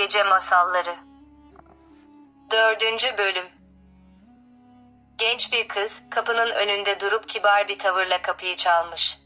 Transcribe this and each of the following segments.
Gece Masalları 4. Bölüm Genç bir kız kapının önünde durup kibar bir tavırla kapıyı çalmış.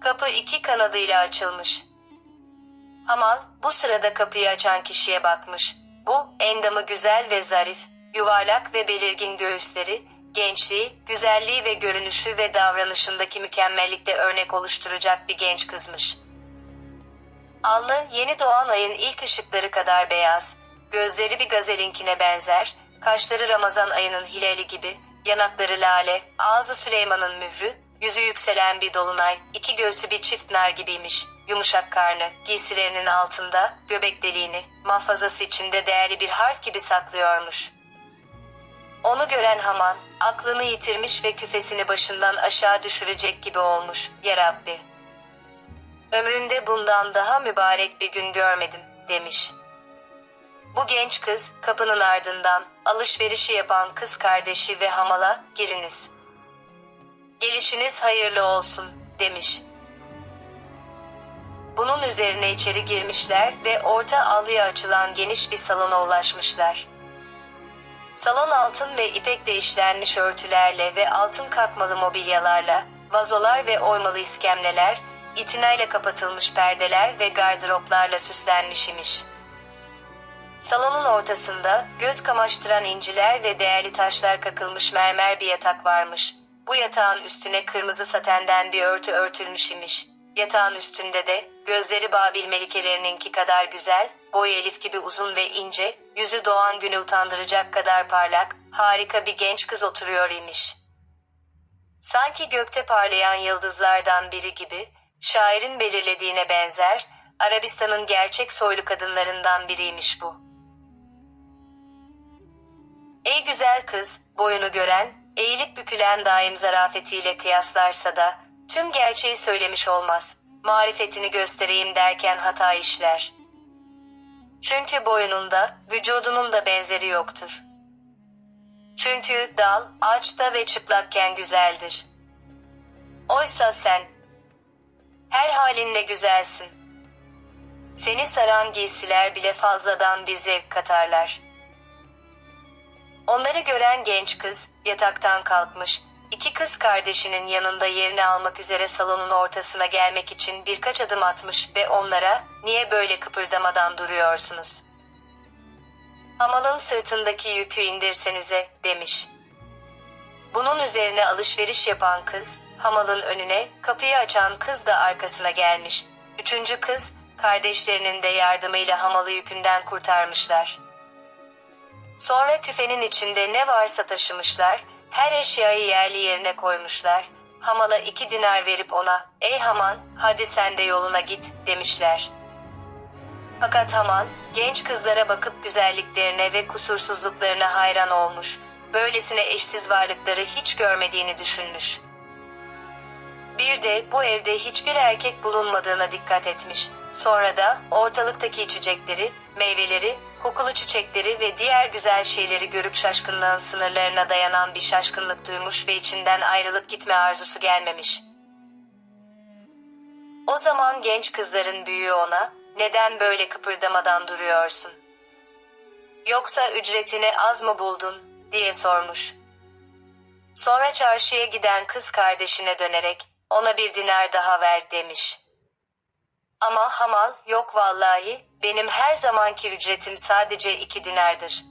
Kapı iki kanadıyla açılmış. Hamal bu sırada kapıyı açan kişiye bakmış. Bu endamı güzel ve zarif, yuvarlak ve belirgin göğüsleri, gençliği, güzelliği ve görünüşü ve davranışındaki mükemmellikle örnek oluşturacak bir genç kızmış. Alnı yeni doğan ayın ilk ışıkları kadar beyaz, gözleri bir gazelinkine benzer, kaşları Ramazan ayının hilali gibi, yanakları lale, ağzı Süleyman'ın mührü, yüzü yükselen bir dolunay, iki göğsü bir çift nar gibiymiş, yumuşak karnı, giysilerinin altında, göbek deliğini, mahfazası içinde değerli bir harf gibi saklıyormuş. Onu gören Haman, aklını yitirmiş ve küfesini başından aşağı düşürecek gibi olmuş, ya Rabbi. Ömründe bundan daha mübarek bir gün görmedim, demiş. Bu genç kız, kapının ardından, alışverişi yapan kız kardeşi ve hamala, giriniz. Gelişiniz hayırlı olsun, demiş. Bunun üzerine içeri girmişler ve orta avluya açılan geniş bir salona ulaşmışlar. Salon altın ve ipekle işlenmiş örtülerle ve altın kakmalı mobilyalarla, vazolar ve oymalı iskemleler, itinayla kapatılmış perdeler ve gardıroplarla süslenmiş imiş. Salonun ortasında göz kamaştıran inciler ve değerli taşlar kakılmış mermer bir yatak varmış. Bu yatağın üstüne kırmızı satenden bir örtü örtülmüş imiş. Yatağın üstünde de gözleri Babil melikelerininki kadar güzel, boyu elif gibi uzun ve ince, yüzü doğan günü utandıracak kadar parlak, harika bir genç kız oturuyor imiş. Sanki gökte parlayan yıldızlardan biri gibi, şairin belirlediğine benzer, Arabistan'ın gerçek soylu kadınlarından biriymiş bu. Ey güzel kız, boyunu gören, eğilip bükülen daim zarafetiyle kıyaslarsa da, tüm gerçeği söylemiş olmaz. Marifetini göstereyim derken hata işler. Çünkü boyununda, vücudunun da benzeri yoktur. Çünkü dal, ağaçta ve çıplakken güzeldir. Oysa sen, her halinle güzelsin. Seni saran giysiler bile fazladan bir zevk katarlar. Onları gören genç kız yataktan kalkmış, iki kız kardeşinin yanında yerini almak üzere salonun ortasına gelmek için birkaç adım atmış ve onlara niye böyle kıpırdamadan duruyorsunuz? Hamalın sırtındaki yükü indirsenize demiş. Bunun üzerine alışveriş yapan kız, hamalın önüne, kapıyı açan kız da arkasına gelmiş. Üçüncü kız, kardeşlerinin de yardımıyla hamalı yükünden kurtarmışlar. Sonra küfenin içinde ne varsa taşımışlar, her eşyayı yerli yerine koymuşlar. Hamala iki dinar verip ona, ey Haman, hadi sen de yoluna git, demişler. Fakat Haman, genç kızlara bakıp güzelliklerine ve kusursuzluklarına hayran olmuş. Böylesine eşsiz varlıkları hiç görmediğini düşünmüş. Bir de bu evde hiçbir erkek bulunmadığına dikkat etmiş. Sonra da ortalıktaki içecekleri, meyveleri, kokulu çiçekleri ve diğer güzel şeyleri görüp şaşkınlığın sınırlarına dayanan bir şaşkınlık duymuş ve içinden ayrılıp gitme arzusu gelmemiş. O zaman genç kızların büyüğü ona, neden böyle kıpırdamadan duruyorsun? Yoksa ücretini az mı buldun, diye sormuş. Sonra çarşıya giden kız kardeşine dönerek, ona bir dinar daha ver demiş. Ama hamal, yok vallahi, benim her zamanki ücretim sadece iki dinardır.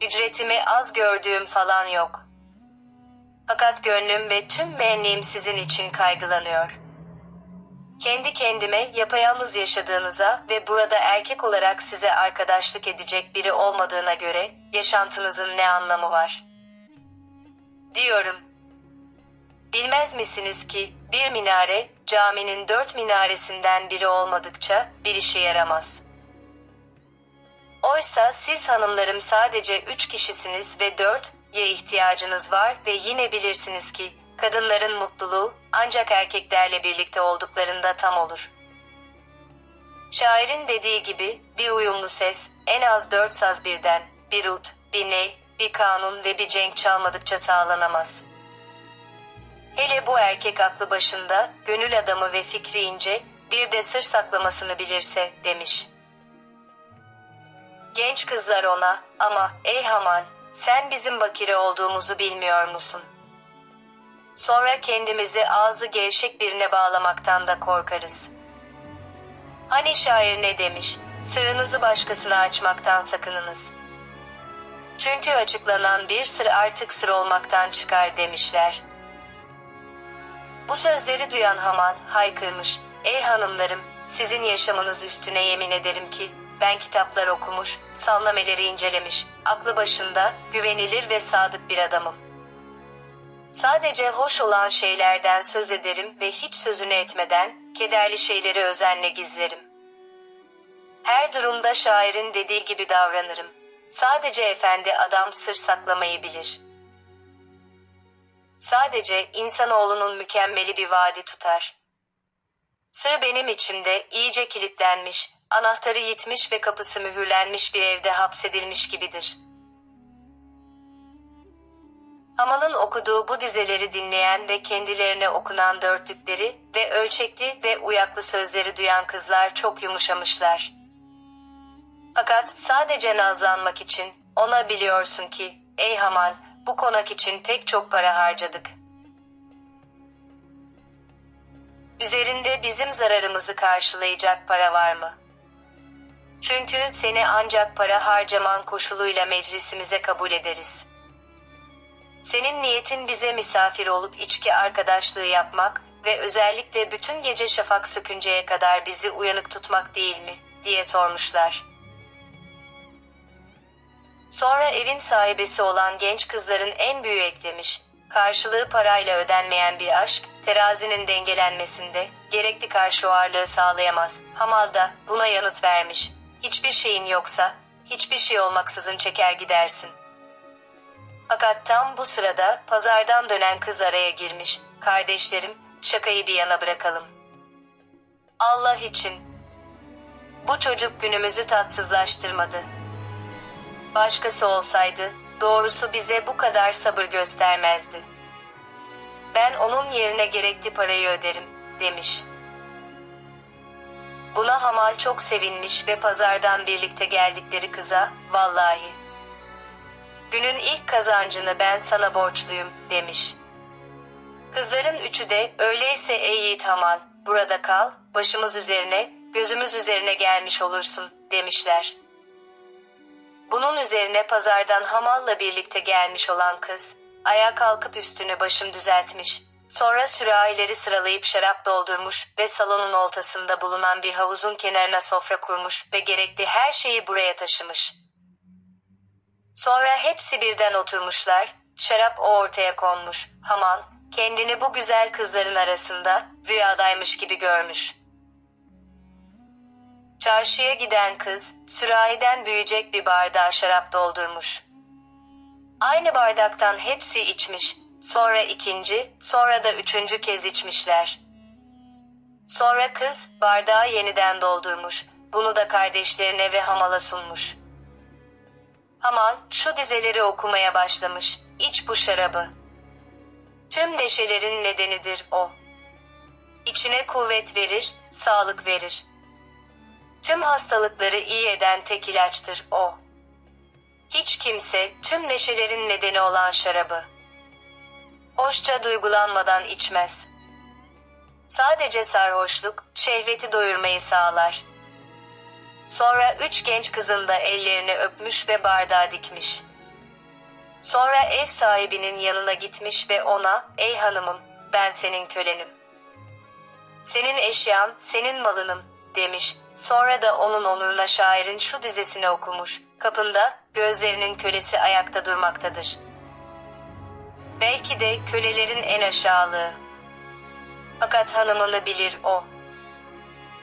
Ücretimi az gördüğüm falan yok. Fakat gönlüm ve tüm benliğim sizin için kaygılanıyor. Kendi kendime yapayalnız yaşadığınıza ve burada erkek olarak size arkadaşlık edecek biri olmadığına göre yaşantınızın ne anlamı var? Diyorum. Bilmez misiniz ki bir minare caminin dört minaresinden biri olmadıkça bir işe yaramaz. Oysa siz hanımlarım sadece üç kişisiniz ve dört ya ihtiyacınız var ve yine bilirsiniz ki kadınların mutluluğu ancak erkeklerle birlikte olduklarında tam olur. Şairin dediği gibi bir uyumlu ses en az dört saz birden, bir ut, bir ney, bir kanun ve bir cenk çalmadıkça sağlanamaz. Hele bu erkek aklı başında, gönül adamı ve fikri ince, bir de sır saklamasını bilirse demiş. Genç kızlar ona ama ey Hamal sen bizim bakire olduğumuzu bilmiyor musun? Sonra kendimizi ağzı gevşek birine bağlamaktan da korkarız. Hani şair ne demiş? Sırrınızı başkasına açmaktan sakınınız. Çünkü açıklanan bir sır artık sır olmaktan çıkar demişler. Bu sözleri duyan Haman haykırmış. Ey hanımlarım, sizin yaşamınız üstüne yemin ederim ki, ben kitaplar okumuş, sallameleri incelemiş, aklı başında, güvenilir ve sadık bir adamım. Sadece hoş olan şeylerden söz ederim ve hiç sözünü etmeden, kederli şeyleri özenle gizlerim. Her durumda şairin dediği gibi davranırım. Sadece efendi adam sır saklamayı bilir. Sadece insanoğlunun mükemmeli bir vaadi tutar. Sır benim içimde iyice kilitlenmiş, anahtarı yitmiş ve kapısı mühürlenmiş bir evde hapsedilmiş gibidir. Hamal'ın okuduğu bu dizeleri dinleyen ve kendilerine okunan dörtlükleri ve ölçekli ve uyaklı sözleri duyan kızlar çok yumuşamışlar. Fakat sadece nazlanmak için ona biliyorsun ki, ey Hamal, bu konak için pek çok para harcadık. Üzerinde bizim zararımızı karşılayacak para var mı? Çünkü seni ancak para harcaman koşuluyla meclisimize kabul ederiz. Senin niyetin bize misafir olup içki arkadaşlığı yapmak ve özellikle bütün gece şafak sökünceye kadar bizi uyanık tutmak değil mi, diye sormuşlar. Sonra evin sahibesi olan genç kızların en büyüğü eklemiş. Karşılığı parayla ödenmeyen bir aşk, terazinin dengelenmesinde, gerekli karşı ağırlığı sağlayamaz. Hamal da buna yanıt vermiş. Hiçbir şeyin yoksa, hiçbir şey olmaksızın çeker gidersin. Fakat tam bu sırada pazardan dönen kız araya girmiş. Kardeşlerim, şakayı bir yana bırakalım. Allah için. Bu çocuk günümüzü tatsızlaştırmadı. Başkası olsaydı, doğrusu bize bu kadar sabır göstermezdi. Ben onun yerine gerekli parayı öderim, demiş. Buna Hamal çok sevinmiş ve pazardan birlikte geldikleri kıza, vallahi. Günün ilk kazancını ben sana borçluyum, demiş. Kızların üçü de, öyleyse ey yiğit Hamal, burada kal, başımız üzerine, gözümüz üzerine gelmiş olursun, demişler. Bunun üzerine pazardan Hamal'la birlikte gelmiş olan kız, ayağa kalkıp üstünü başım düzeltmiş. Sonra sürahileri sıralayıp şarap doldurmuş ve salonun ortasında bulunan bir havuzun kenarına sofra kurmuş ve gerekli her şeyi buraya taşımış. Sonra hepsi birden oturmuşlar, şarap o ortaya konmuş. Hamal, kendini bu güzel kızların arasında rüyadaymış gibi görmüş. Çarşıya giden kız, sürahiden büyüyecek bir bardağa şarap doldurmuş. Aynı bardaktan hepsi içmiş, sonra ikinci, sonra da üçüncü kez içmişler. Sonra kız, bardağı yeniden doldurmuş, bunu da kardeşlerine ve Hamal'a sunmuş. Hamal, şu dizeleri okumaya başlamış, iç bu şarabı. Tüm neşelerin nedenidir o. İçine kuvvet verir, sağlık verir. Tüm hastalıkları iyi eden tek ilaçtır o. Hiç kimse tüm neşelerin nedeni olan şarabı hoşça duygulanmadan içmez. Sadece sarhoşluk şehveti doyurmayı sağlar. Sonra üç genç kızın da ellerini öpmüş ve bardağı dikmiş. Sonra ev sahibinin yanına gitmiş ve ona, ey hanımım, ben senin kölenim. Senin eşyan, senin malınım, demiş. Sonra da onun onuruna şairin şu dizesini okumuş. Kapında, gözlerinin kölesi ayakta durmaktadır. Belki de kölelerin en aşağılığı. Fakat hanımını bilir o.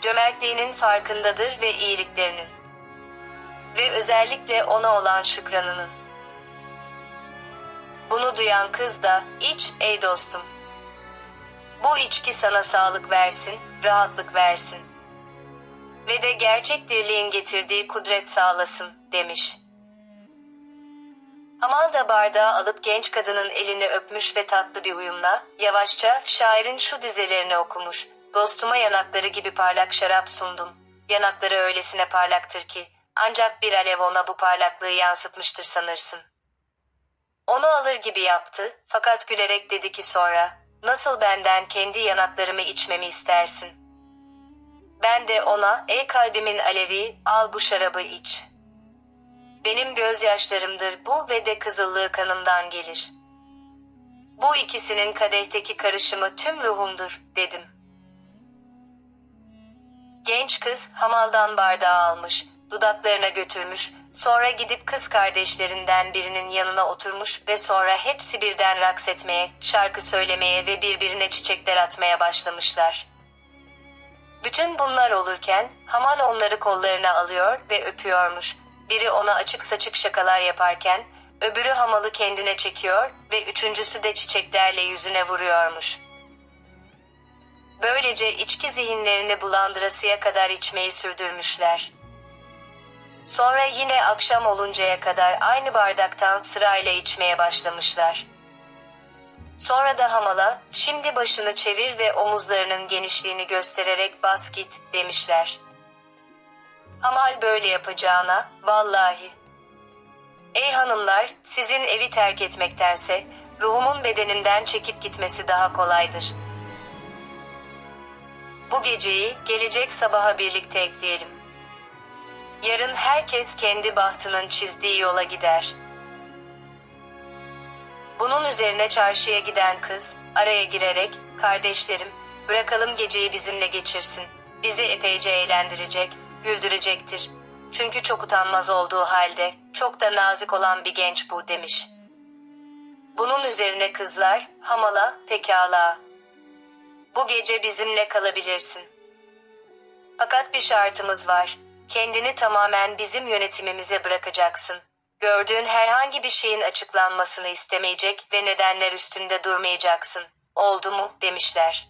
Cömertliğinin farkındadır ve iyiliklerinin. Ve özellikle ona olan şükranının. Bunu duyan kız da, iç ey dostum. Bu içki sana sağlık versin, rahatlık versin. Ve de gerçek dirliğin getirdiği kudret sağlasın, demiş. Hamal da bardağı alıp genç kadının elini öpmüş ve tatlı bir uyumla, yavaşça şairin şu dizelerini okumuş. Dostuma yanakları gibi parlak şarap sundum. Yanakları öylesine parlaktır ki, ancak bir alev ona bu parlaklığı yansıtmıştır sanırsın. Onu alır gibi yaptı, fakat gülerek dedi ki sonra, nasıl benden kendi yanaklarımı içmemi istersin? Ben de ona, ey kalbimin alevi, al bu şarabı iç. Benim gözyaşlarımdır bu ve de kızıllığı kanımdan gelir. Bu ikisinin kadehteki karışımı tüm ruhumdur, dedim. Genç kız hamaldan bardağı almış, dudaklarına götürmüş, sonra gidip kız kardeşlerinden birinin yanına oturmuş ve sonra hepsi birden raks etmeye, şarkı söylemeye ve birbirine çiçekler atmaya başlamışlar. Bütün bunlar olurken Hamal onları kollarına alıyor ve öpüyormuş. Biri ona açık saçık şakalar yaparken öbürü Hamal'ı kendine çekiyor ve üçüncüsü de çiçeklerle yüzüne vuruyormuş. Böylece içki zihinlerini bulandırasıya kadar içmeyi sürdürmüşler. Sonra yine akşam oluncaya kadar aynı bardaktan sırayla içmeye başlamışlar. Sonra da Hamal'a, şimdi başını çevir ve omuzlarının genişliğini göstererek bas git, demişler. Hamal böyle yapacağına, vallahi. Ey hanımlar, sizin evi terk etmektense, ruhumun bedenimden çekip gitmesi daha kolaydır. Bu geceyi, gelecek sabaha birlikte ekleyelim. Yarın herkes kendi bahtının çizdiği yola gider. Bunun üzerine çarşıya giden kız, araya girerek, kardeşlerim, bırakalım geceyi bizimle geçirsin. Bizi epeyce eğlendirecek, güldürecektir. Çünkü çok utanmaz olduğu halde, çok da nazik olan bir genç bu demiş. Bunun üzerine kızlar, hamala, pekala. Bu gece bizimle kalabilirsin. Fakat bir şartımız var. Kendini tamamen bizim yönetimimize bırakacaksın. Gördüğün herhangi bir şeyin açıklanmasını istemeyecek ve nedenler üstünde durmayacaksın. Oldu mu? demişler.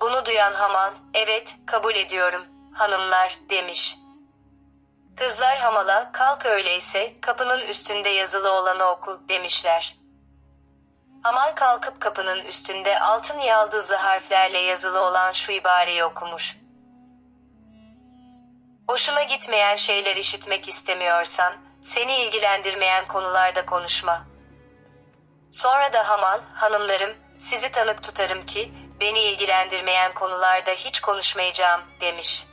Bunu duyan Hamal, evet, kabul ediyorum, hanımlar, demiş. Kızlar Hamal'a, kalk öyleyse, kapının üstünde yazılı olanı oku, demişler. Hamal kalkıp kapının üstünde altın yaldızlı harflerle yazılı olan şu ibareyi okumuş. Hoşuna gitmeyen şeyler işitmek istemiyorsan, seni ilgilendirmeyen konularda konuşma. Sonra da Hamal, hanımlarım, sizi tanık tutarım ki, beni ilgilendirmeyen konularda hiç konuşmayacağım, demiş.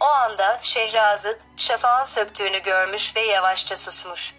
O anda Şehrazat, şafağın söktüğünü görmüş ve yavaşça susmuş.